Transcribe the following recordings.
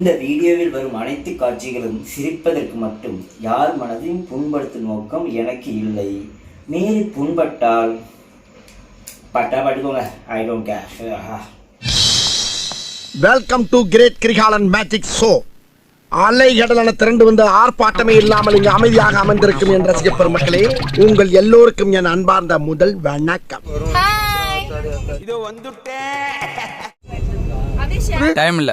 இந்த வீடியோவில் வரும் அனைத்து காட்சிகளும் சிரிப்பதற்கு மட்டும் யார் மனதையும் புண்படுத்தும் நோக்கம் எனக்கு இல்லை. மீறி புண்பட்டால் பட்டா பட்டுக்கோங்க I don't care welcome to great Kirikalan magic show அலைகடலான திரண்டு வந்து ஆர்ப்பாட்டமே இல்லாமல் இங்கு அமைதியாக அமர்ந்திருக்கும் என் ரசிக பெருமக்களே உங்கள் எல்லோருக்கும் என் அன்பார்ந்த முதல் வணக்கம். டைம் இல்ல.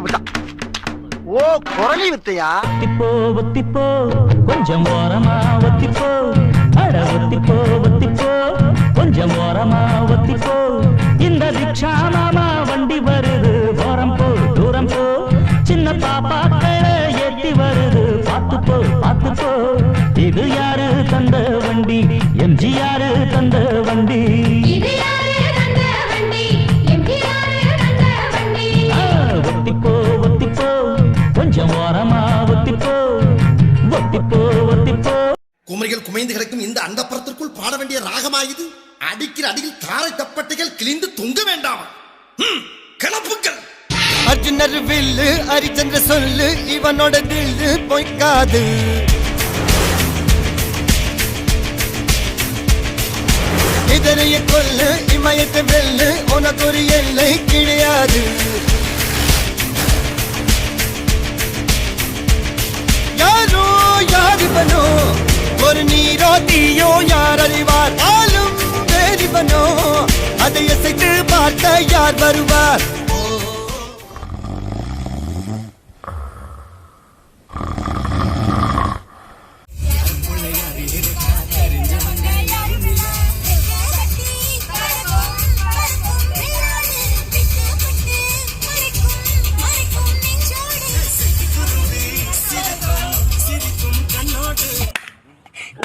போச்சா ஓ குரலி வித்தையா ஒத்திப்போ ஒத்திப்போ கொஞ்சம் ஓரமா ஒத்திப்போ. குமரிகள் குமைந்து கிடக்கும் இந்த அந்தப்புறத்திற்குள் பாட வேண்டிய ராகமாயுது. அடிக்கிற அடியில் தாரை தப்பட்டைகள் கிழிந்து தொங்க வேண்டாம். ம், கிளப்புக்கள். அர்ஜுனர் வில்லு ஹரிச்சந்திர சொல்லு இவனோட தில்லு பொய்க்காது. இதனைய கொல்லு இமயத்தை வெல்லு உனக்கு ஒரு எல்லை கிடையாது. யாரோ இவனோ? ஒரு நீரோ தீயோ யார் அறிவார்? ஆளும் வேறிவனோ அதை அசைத்து பார்க்க யார் வருவார்?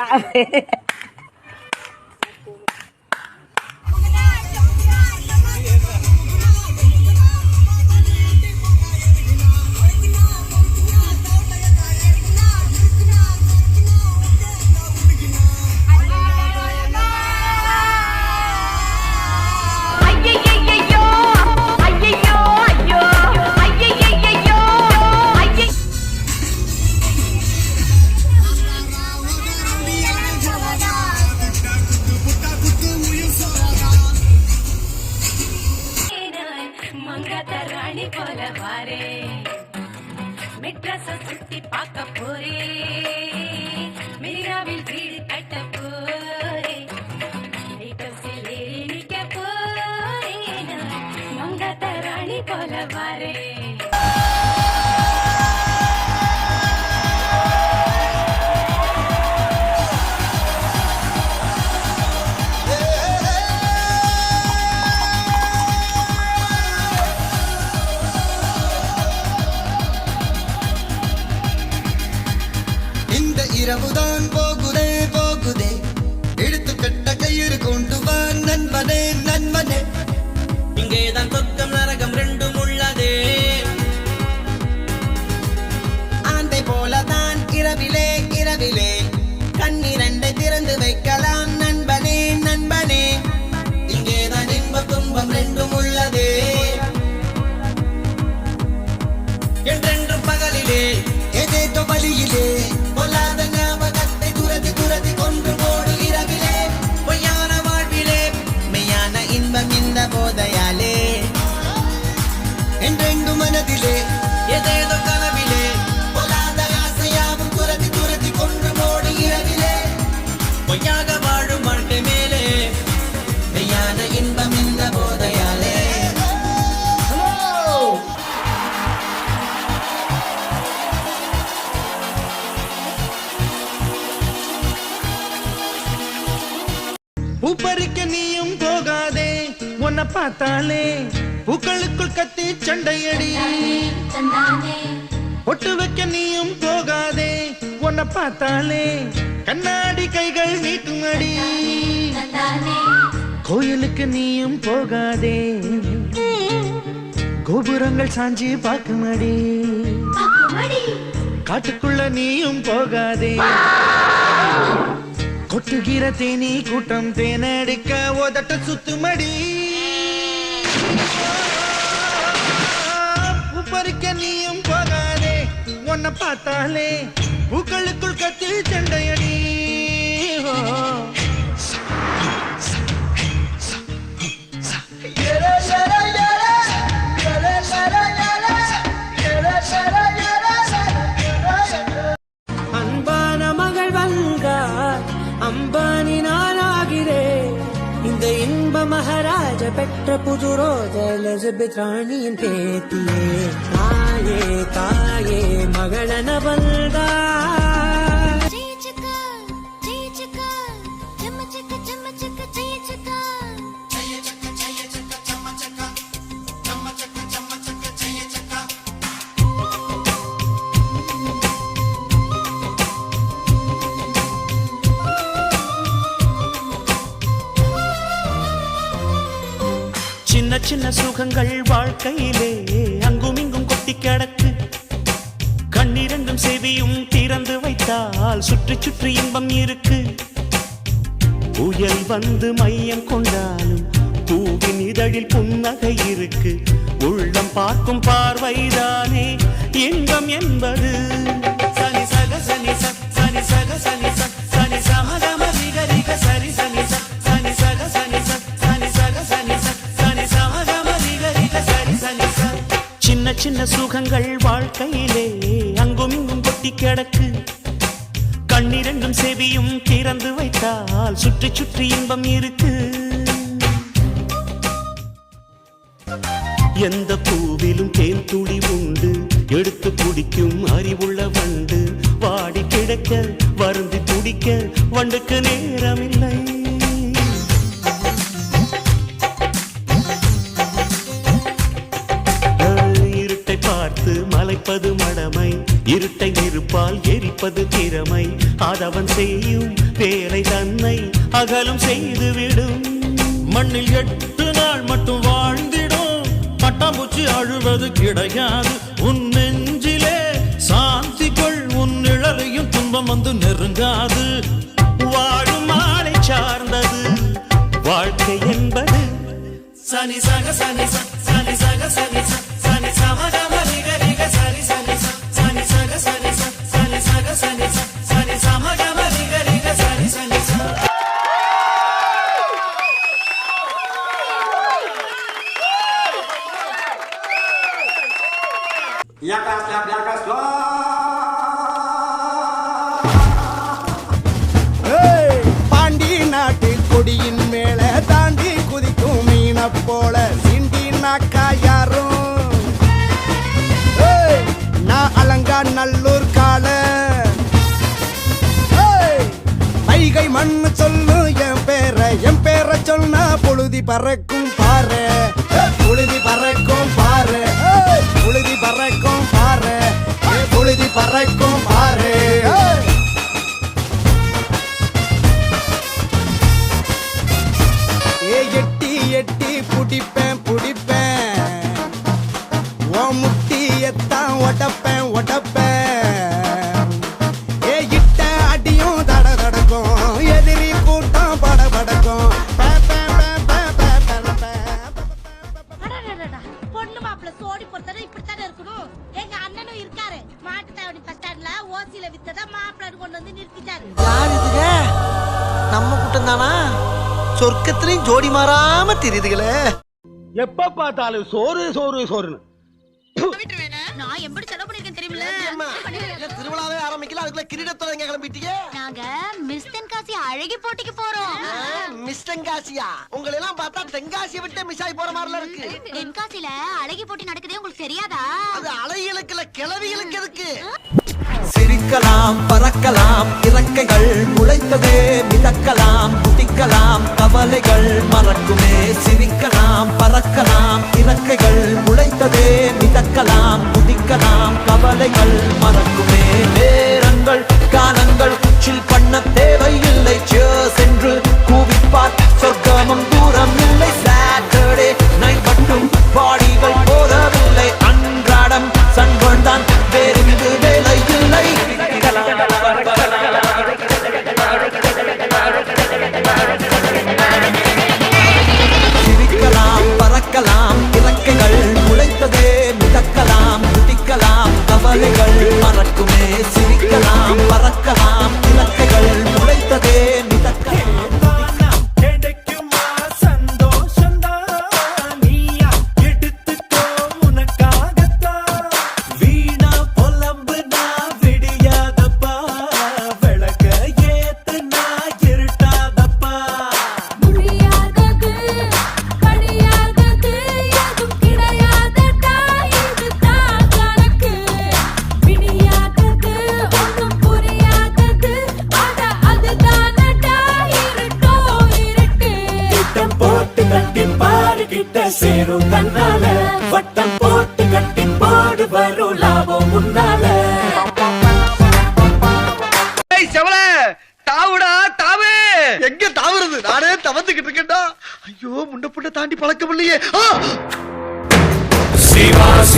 A ver. ராணி போல வாரே. மெட்ராஸ சுத்தி பார்க்க போறே. நண்பனே இங்கேதான் சொக்கம் நரகம் ரெண்டும் உள்ளதே. ஆந்தை போலதான் இரவிலே இரவிலே. கண்ணிரண்டை திறந்து வைக்கலாம் நண்பனே நண்பனே. இங்கேதான் இன்ப துன்பம் ரெண்டும் உள்ளதே. என்றென்றும் பகலிலே எதே தொகலியிலே ஏதேதோ கனவிலே. பொல்லாத ஆசையாவும் துரத்தி துரத்தி கொண்டு மோடி இரவிலே. பொய்யாக வாழும் வாழ்க்கை மேலே. மெய்யான இன்பம் இந்த போதையாலே. உப்பரிக்க நீயும் போகாதே உன்னை பார்த்தாலே புக்களுக்குள் கத்தி சண்டையடி. பொட்டு வைக்க நீயும் போகாதே. உன்னை பார்த்தாலே கண்ணாடி கைகள் நீட்டும் அடி. கோயிலுக்கு நீயும் போகாதே. கோபுரங்கள் சாஞ்சி பார்க்குமடி காட்டுக்குள்ள நீயும் போகாதே. கொட்டுகிற தேனி கூட்டம் தேனடிக்க உதட்ட சுத்துமடி பூ நீயும் போகாதே. உன்னை பார்த்தாலே பூக்களுக்குள் கத்தி செண்டையடி. அன்பான மகள் வந்தார் அம்பானி நானாகிறேன் இந்த இன்ப மகரா பெற்ற புது ரோஜ எலிசபெத் ராணியின் பேத்தியே தாயே தாயே மகளனவல்ல வாழ்க்கையிலே அங்கும் இங்கும் கொட்டி கிடக்கு. கண்ணிரண்டும் செவியும் திறந்து வைத்தால் சுற்றி சுற்றி இன்பம் இருக்கு. புயல் வந்து மையம் கொண்டாலும் பூவின் இதழில் புன்னகை இருக்கு. உள்ளம் பார்க்கும் பார்வைதானே இன்பம் என்பது. சனி சக சனி சனி சக சனி ச சின்ன சின்ன சுகங்கள் வாழ்க்கையிலே அங்கும் இங்கும் கொட்டி கிடக்கு. கண்ணிரண்டும் செவியும் திறந்து வைத்தால் சுற்றி சுற்றி இன்பம் இருக்கு. எந்த பூவிலும் தேன் துளி உண்டு. எடுத்து குடிக்கும் அறிவுள்ள வண்டு. வாடி கிடக்க வருந்தி துடிக்க வண்டுக்கு நேரமில்லை. மலைப்பது மடமை இருட்டை நெருப்பால் எரிப்பது திறமை. அதவன் செய்யும் வேலை தன்னை அகலும் செய்துவிடும். மண்ணில் எட்டு நாள் மட்டும் வாழ்ந்திடும். பட்டாம்பூச்சி அழுவது கிடையாது. உன் நெஞ்சிலே சாந்தி கொள் உன் நிழலையும் துன்பம் வந்து நெருங்காது. வாழும் மாலை சார்ந்தது. வாழ்க்கை என்பது சனி சக சனி சனி சக சனி சனி சமகம ஏய், பாண்டி நாட்டு கொடியின் மேல தாண்டி குதிக்கும் மீன போல சிண்டி நாக்கா யாரும் நான் அலங்கா நல்லூர் கால. ஏய், வைகை மண்ணு சொல்லு என் பேர என் பேர சொன்னா பொழுதி பறக்கும் பாரு ஏய், பறக்கும் பாரு ஏய், புழுதி பறக்கும் செய்தி பறக்கும் பாரு. ஏ எட்டி எட்டி புடிப்ப. பார்த்தாலும் சோறு சோறு சோறுன்னு. நான் எப்படி செலவு பண்ணிருக்கேன் திருவிழாவே ஆரம்பிக்கல? அதுக்குள்ள கிரீடத்தோட கிளம்பிட்டீங்க? நாங்க மிஸ் தென்காசி அழகி போட்டிக்கு போறோம். மிஸ் தென்காசியா? உங்களை எல்லாம் பார்த்தா தென்காசியை விட்டு மிஸ் ஆகி போற மாதிரில இருக்கு. தென்காசில அழகி போட்டி நடக்குதே உங்களுக்கு தெரியாதா? அது இல்ல கிளவிகளுக்கு எதுக்கு சிரிக்கலாம் பறக்கலாம் இறக்கைகள் முளைத்ததே மிதக்கலாம் குதிக்கலாம் கவலைகள் மறக்குமே. சிரிக்கலாம் பறக்கலாம் இறக்கைகள் முளைத்ததே மிதக்கலாம் குதிக்கலாம் கவலைகள் மறக்குமே. நேரங்கள் காலங்கள் உச்சில் பண்ண தேவையில்லை. சென்று கூவிப்பார். சொர்க்கமும் தூரம் இல்லை. சாட்டர்டே நைட் மட்டும் பாடிகள்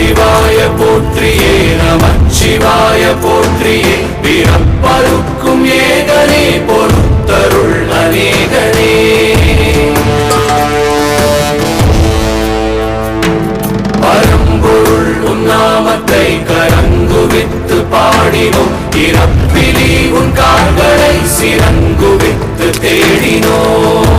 சிவாய போற்றியே நமச்சிவாய போற்றியே. பிறப்பருக்கும் ஏகனே பொறுத்தருள் அநேகனே. பரம்பொருள் உன்னாமத்தை கரங்குவித்து பாடினோம். இறப்பிலி உன் கால்களை சிறங்குவித்து தேடினோம்.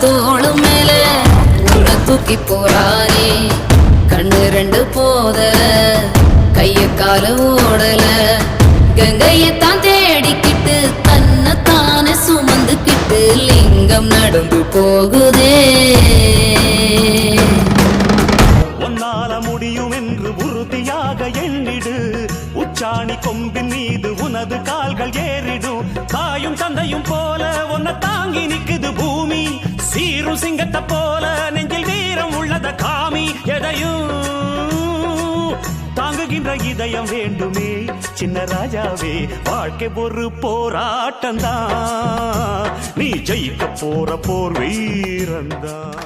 தோளும் மேல உள்ள தூக்கி போறானே. கண்ணு ரெண்டு போதல கைய கால ஓடல. கங்கையத்தான் தேடிக்கிட்டு தன்னைத்தானே சுமந்துக்கிட்டு லிங்கம் நடந்து போகுதே. உன்னால முடியும் என்று உறுதியாக எண்ணிடு. உச்சாணி கொம்பின் மீது உனது கால்கள் ஏறிடும். தாயும் தந்தையும் போல உன்னை தாங்கி நிற்குது பூமி. சீரும் சிங்கத்தை போல நெஞ்சில் வீரம் உள்ளத காமி எதையும் தாங்குகின்ற இதயம் வேண்டுமே. சின்ன ராஜாவே வாழ்க்கை ஒரு போராட்டம் தான் நீ ஜெயிக்க போற போர் வீரந்தான்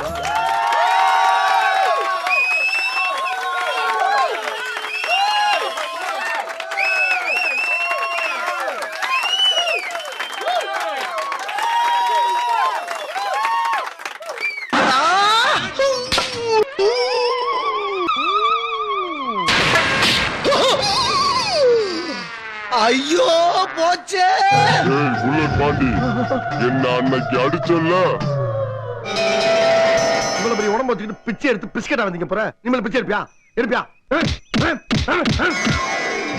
ஐயோ போச்சே. புல்லட் பாண்டி. என்ன அன்னைக்கு அடிச்சல்ல? இவ்வளவு பெரிய உடம்பு வச்சுக்கிட்டு பிச்சை எடுத்து பிஸ்கெட்டா வந்தீங்க போற? நீங்க பிச்சை எடுப்பியா? எடுப்பியா?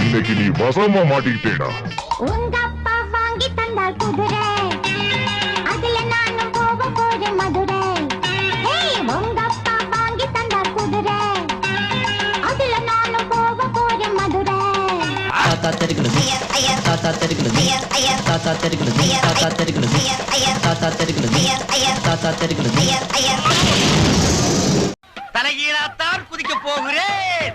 இன்னைக்கு நீ வசமா மாட்டிக்கிட்டேடா. உங்க அப்பா வாங்கி தந்தார் குதிரை. தாத்தா தெரிகிறது தாத்தா தெரிகிறது தாத்தா தெரிகிறது தாத்தா தெரிகிறது தாத்தா தெரிகிறது தலைகீழாத்தான் குதிக்க போகிறேன்.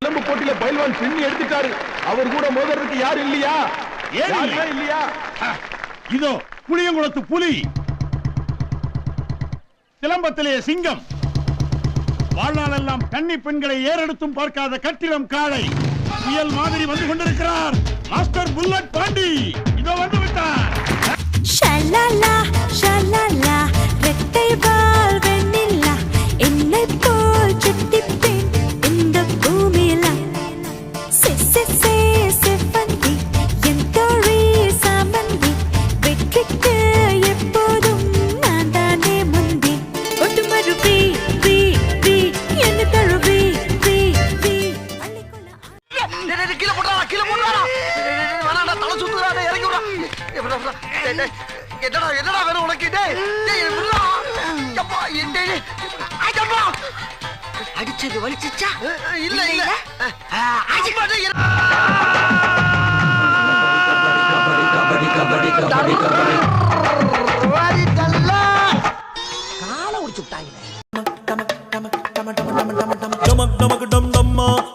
விளம்பு போட்டியில பயில்வான் பின்னி எடுத்துட்டாரு. அவர் கூட மோதுறதுக்கு யாரு இல்லையா? யாருமே இல்லையா? இதோ புளியங்குளத்து புலி. சிலம்பத்திலே சிங்கம். வாழ்நாளெல்லாம் கன்னி பெண்களை ஏறெடுத்தும் பார்க்காத கட்டிடம் காளை. புயல் மாதிரி வந்து கொண்டிருக்கிறார். மாஸ்டர் புல்லட் பாண்டி இதோ வந்து விட்டார். ஷலலா ஷலலா ரெட்டை வால்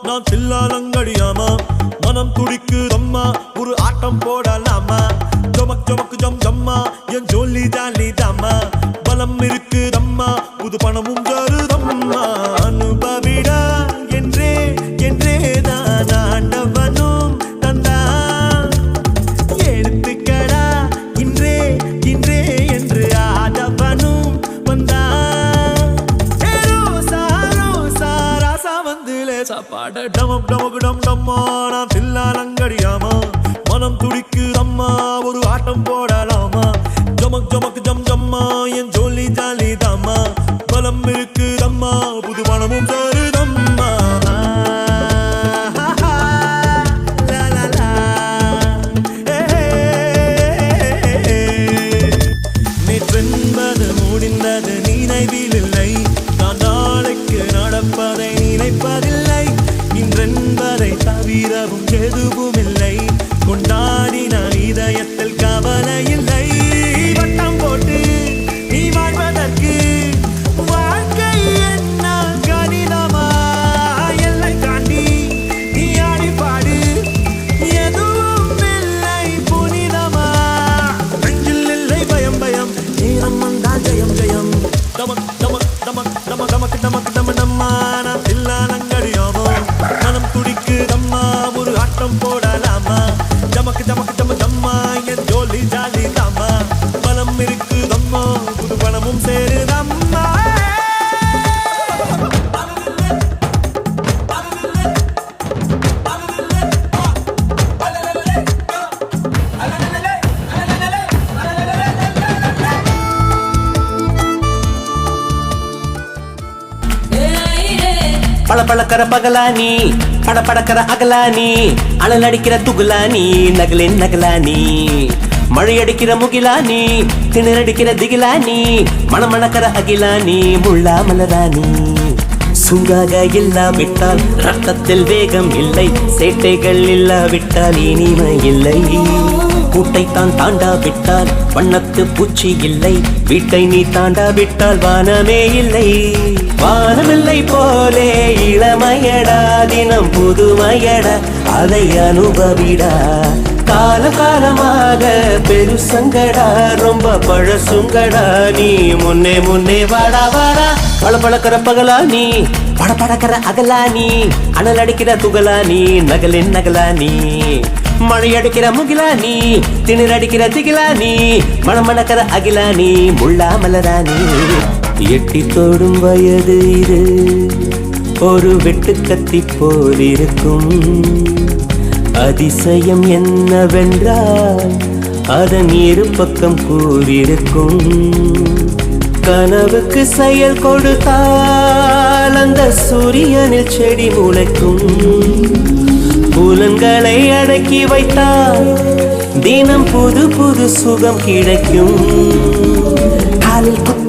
நான் சில்லாலங்கடியாமா? மனம் துடிக்கு அம்மா ஒரு ஆட்டம் போட பளபளக்கற பகலானி படபடக்கற அகலானி அனல் அடிக்கிற துகுலானி நகலின் நகலானி. மழை அடிக்கிற முகிலானி திணறடிக்கிற திகிலானி மணமணக்கற அகிலானி முள்ளா மலராணி சூடாக இல்லாவிட்டால் ரத்தத்தில் வேகம் இல்லை சேட்டைகள் இல்லாவிட்டால் இனிமை இல்லை. கூட்டை தான் தாண்டாவிட்டால் வண்ணத்து பூச்சி இல்லை. வீட்டை நீ தாண்டாவிட்டால் வானமே இல்லை. வானமில்லை போலே இளமையடா தினம் புதுமையடா அதை அனுபவிடா. காலம் காலமாக பெருசங்கடா ரொம்ப பழசுங்கடா நீ முன்னே முன்னே வாடா வாடா. பளபளக்கிற பகலா நீ படபடக்கிற அகலா நீ அனல் அடிக்கிற துகளா நீ நகலின் நகலா நீ. மழை அடிக்கிற முகிலா நீ திணிர் அடிக்கிற திகிலா நீ மணமணக்கிற அகிலா நீ முள்ளா மலரா எட்டி தோடும் வயது இது ஒரு வெட்டு கத்தி போல் இருக்கும். அதிசயம் என்னவென்றால் அதன் இரு பக்கம் கூறியிருக்கும். கனவுக்கு செயல் கொடுத்தால் அந்த சூரியனில் செடி முளைக்கும். புலன்களை அடக்கி வைத்தால் தினம் புது புது சுகம் கிடைக்கும்.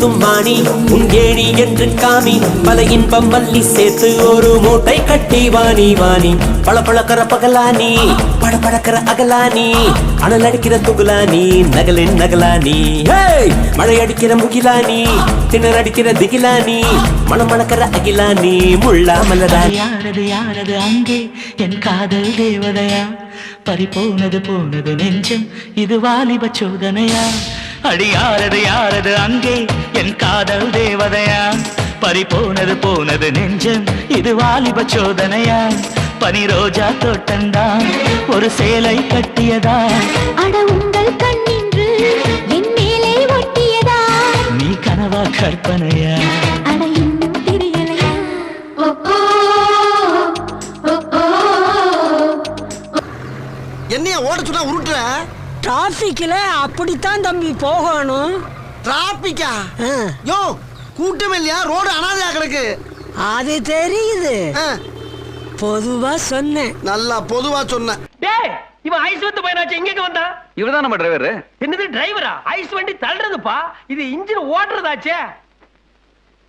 காலில் வாணி உன் ஏணி என்று காமி. பல இன்பம் மல்லி சேர்த்து ஒரு மூட்டை கட்டி வாணி வாணி. பல பழக்கிற பகலானி பட பழக்கிற அகலானி அனல் அடிக்கிற துகுலானி நகலின் நகலானி மழை அடிக்கிற முகிலானி திணற அடிக்கிற திகிலானி மனம் மணக்கிற அகிலானி முள்ளா மலராணி. யானது யாரது அங்கே என் காதல் தேவதையா? பறி போனது போனது நெஞ்சம் இது வாலிப சோதனையா? அடி யாரது யாரது? அங்கே என் காதல் தேவதையா? பறிபோனது போனது நெஞ்சம் இது வாலிப சோதனையா? பனி ரோஜா தோட்டந்தான் ஒரு சேலை கட்டியதா? அட உங்கள் கண்ணின்று என் மேலே ஒட்டியதா? நீ கனவா கற்பனையா? என்னைய ஓட சொன்னா உருட்டுற டிராஃபிக்ல அப்படித்தான் தம்பி போகணும். டிராபிக்கா யோ கூட்டம் இல்லையா? ரோடு அனாதையா கிடக்கு. அது தெரியுது. ஆ, பொதுவா சொன்னேன். நல்லா பொதுவா சொன்ன. டேய் இவன் ஐஸ் வந்து பையனாச்சு எங்க வந்தா இவர்தான் நம்ம டிரைவர் என்னது டிரைவரா ஐஸ் வண்டி தள்ளுறதுப்பா? இது இன்ஜின் ஓட்டுறதாச்சே.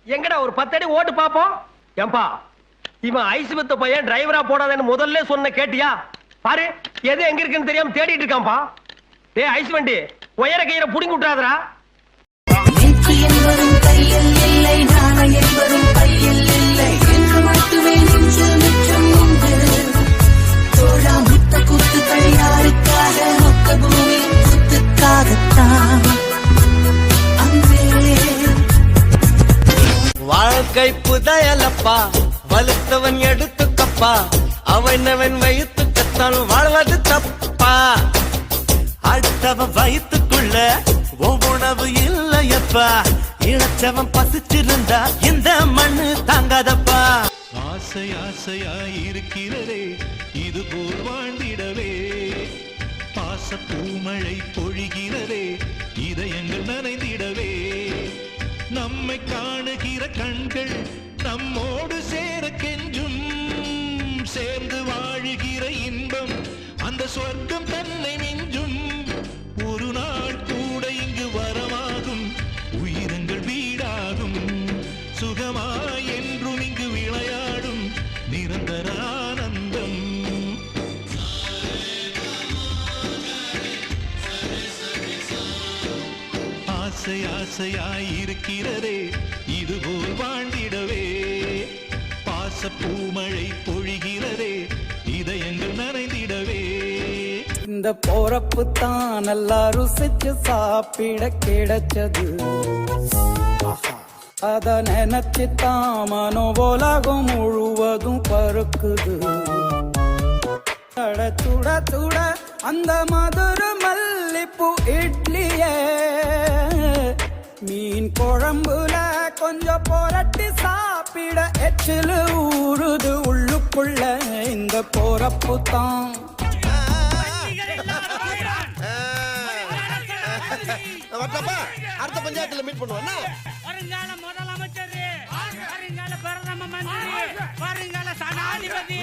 எங்கடா ஒரு பத்தடி ஓட்டு பாப்போம்? ஏம்பா இவன் ஐஸ் வித்த பையன் டிரைவரா போடாதேன்னு முதல்ல சொன்ன கேட்டியா? பாரு எது எங்க இருக்குன்னு தெரியாம தேடிட்டு இருக்கான்பா. டேய் ஐஸ் வண்டி. உயர கையில புடிங்கி விட்டுறாதடா. வாழ்க்கை புதையலப்பா வலுத்தவன் எடுத்துக்கப்பா. அவனவன் வயிற்று கத்தான் வாழ்வது தப்பு. அடுத்தவன் வயிற்றுக்குள்ள உணவு இல்லையப்பா. இழைச்சவன் பசிச்சிருந்தா இந்த மண்ணு தாங்காதப்பா. ஆசை ஆசையாய் இருக்கிறதே இது போல் வாழ்ந்திடவே. பாச பூமழை பொழிகிறதே இதயங்கள் நனைந்திடவே. நம்மை காணுகிற கண்கள் நம்மோடு சேர கெஞ்சும். சேர்ந்து வாழுகிற இன்பம் அந்த சொர்க்கம் தன்னை மிஞ்சும். ஆசை ஆசையாய் இருக்கிறதே இதுபோல் வாழ்ந்திடவே. பாச பூமழை பொழிகிறதே இதயங்கள் நனைந்திடவே இந்த போறப்பு தான் நல்லா ருசிச்சு சாப்பிட கிடைச்சது. அத நினைச்சு தான் மனோ உலகம் முழுவதும் பருக்குது சுட சுட சுட அந்த மதுர மல்லிப்பூ இட்லியே. மீன் குழம்புல கொஞ்சம் புரட்டி சாப்பிட எச்சிலு ஊறுது உள்ளுக்குள்ள. இந்த போறப்பு தான். அடுத்த பஞ்சாயத்துல மீட் பண்ணுவோம். வருங்கால முதலமைச்சர் வருங்கால பிரதம மந்திரி வருங்கால சனாதிபதி.